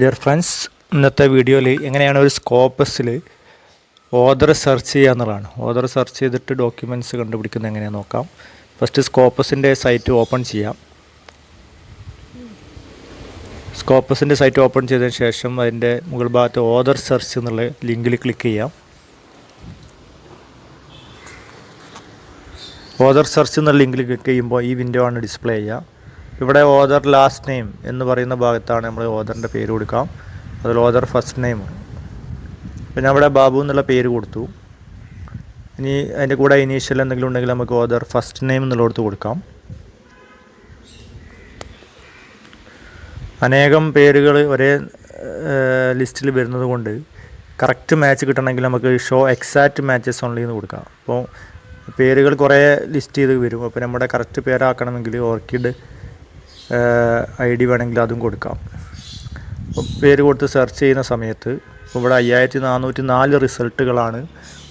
Dear friends ഇന്നത്തെ വീഡിയോയിൽ എങ്ങനെയാണ് ഒരു സ്കോപ്പസിൽ ഓദർ സെർച്ച് ചെയ്യുക എന്നുള്ളതാണ്. ഓദർ സെർച്ച് ചെയ്തിട്ട് ഡോക്യുമെന്റ്സ് കണ്ടുപിടിക്കുന്നത് എങ്ങനെയാണെന്ന് നോക്കാം. ഫസ്റ്റ് സ്കോപ്പസിന്റെ സൈറ്റ് ഓപ്പൺ ചെയ്യാം. സ്കോപ്പസിന്റെ സൈറ്റ് ഓപ്പൺ ചെയ്തതിന് ശേഷം അതിന്റെ മുകൾ ഭാഗത്ത് ഓദർ സെർച്ച് എന്നുള്ള ലിങ്കിൽ ക്ലിക്ക് ചെയ്യാം. ഓദർ സെർച്ച് എന്നുള്ള ലിങ്കിൽ ക്ലിക്ക് ചെയ്യുമ്പോൾ ഈ വിൻഡോ ആണ് ഡിസ്പ്ലേ ചെയ്യുക. ഇവിടെ ഓദർ ലാസ്റ്റ് നെയിം എന്ന് പറയുന്ന ഭാഗത്താണ് നമ്മൾ ഓദറിന്റെ പേര് കൊടുക്കാം. അതിൽ ഓദർ ഫസ്റ്റ് നെയിം പിന്നെ അവിടെ ബാബു എന്നുള്ള പേര് കൊടുത്തു. ഇനി അതിന്റെ കൂടെ ഇനീഷ്യൽ എന്തെങ്കിലും ഉണ്ടെങ്കിൽ നമുക്ക് ഓദർ ഫസ്റ്റ് നെയിം എന്നുള്ളടത്ത് കൊടുക്കാം. അനേകം പേരുകൾ ഒരേ ലിസ്റ്റിൽ വരുന്നത് കൊണ്ട് കറക്റ്റ് മാച്ച് കിട്ടണമെങ്കിൽ നമുക്ക് ഷോ എക്സാക്റ്റ് മാച്ചസ് ഓൺലി എന്ന് കൊടുക്കാം. അപ്പോൾ പേരുകൾ കുറേ ലിസ്റ്റ് ചെയ്ത് വരും. അപ്പോൾ നമ്മുടെ കറക്റ്റ് പേരാക്കണമെങ്കിൽ ഓർക്കിഡ് ഐ ഡി വേണമെങ്കിൽ അതും കൊടുക്കാം. പേര് കൊടുത്ത് സെർച്ച് ചെയ്യുന്ന സമയത്ത് ഇവിടെ അയ്യായിരത്തി നാനൂറ്റി നാല് റിസൾട്ടുകളാണ്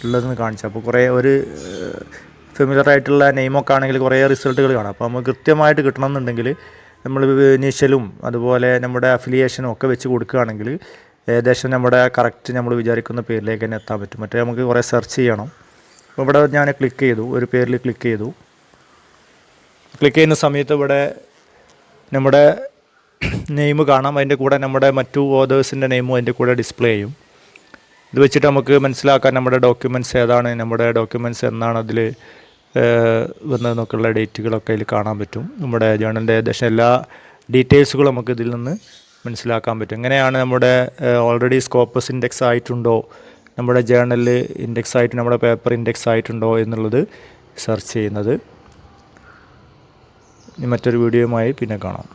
ഉള്ളതെന്ന് കാണിച്ചു അപ്പോൾ കുറേ ഒരു ഫെമിലർ ആയിട്ടുള്ള നെയിമൊക്കെ ആണെങ്കിൽ കുറേ റിസൾട്ടുകൾ കാണാം. അപ്പോൾ നമുക്ക് കൃത്യമായിട്ട് കിട്ടണമെന്നുണ്ടെങ്കിൽ നമ്മൾ ഇനീഷ്യലും അതുപോലെ നമ്മുടെ അഫിലിയേഷനും ഒക്കെ വെച്ച് കൊടുക്കുകയാണെങ്കിൽ ഏകദേശം നമ്മുടെ കറക്റ്റ് നമ്മൾ വിചാരിക്കുന്ന പേരിലേക്ക് തന്നെ എത്താൻ പറ്റും. മറ്റേ നമുക്ക് കുറേ സെർച്ച് ചെയ്യണം. അപ്പോൾ ഇവിടെ ഞാൻ ക്ലിക്ക് ചെയ്തു. ഒരു പേരിൽ ക്ലിക്ക് ചെയ്തു. ക്ലിക്ക് ചെയ്യുന്ന സമയത്ത് ഇവിടെ നമ്മുടെ നെയിം കാണാം. അതിന്റെ കൂടെ നമ്മുടെ മറ്റു ഓതേഴ്സിന്റെ നെയിമും അതിന്റെ കൂടെ ഡിസ്പ്ലേ ചെയ്യും. ഇത് വെച്ചിട്ട് നമുക്ക് മനസ്സിലാക്കാൻ നമ്മുടെ ഡോക്യുമെന്റ്സ് ഏതാണ് നമ്മുടെ ഡോക്യുമെന്റ്സ് എന്നാണ് അതിൽ വന്നതെന്നൊക്കെയുള്ള ഡേറ്റുകളൊക്കെ അതിൽ കാണാൻ പറ്റും. നമ്മുടെ ജേണലിന്റെ ഏകദേശം എല്ലാ ഡീറ്റെയിൽസുകളും നമുക്ക് ഇതിൽ നിന്ന് മനസ്സിലാക്കാൻ പറ്റും. എങ്ങനെയാണ് നമ്മുടെ ഓൾറെഡി സ്കോപ്പസ് ഇൻഡെക്സ് ആയിട്ടുണ്ടോ നമ്മുടെ ജേണലിൽ ഇൻഡെക്സ് ആയിട്ട് നമ്മുടെ പേപ്പർ ഇൻഡെക്സ് ആയിട്ടുണ്ടോ എന്നുള്ളത് സെർച്ച് ചെയ്യുന്നത്. ഇനി മറ്റൊരു വീഡിയോയുമായി പിന്നെ കാണാം.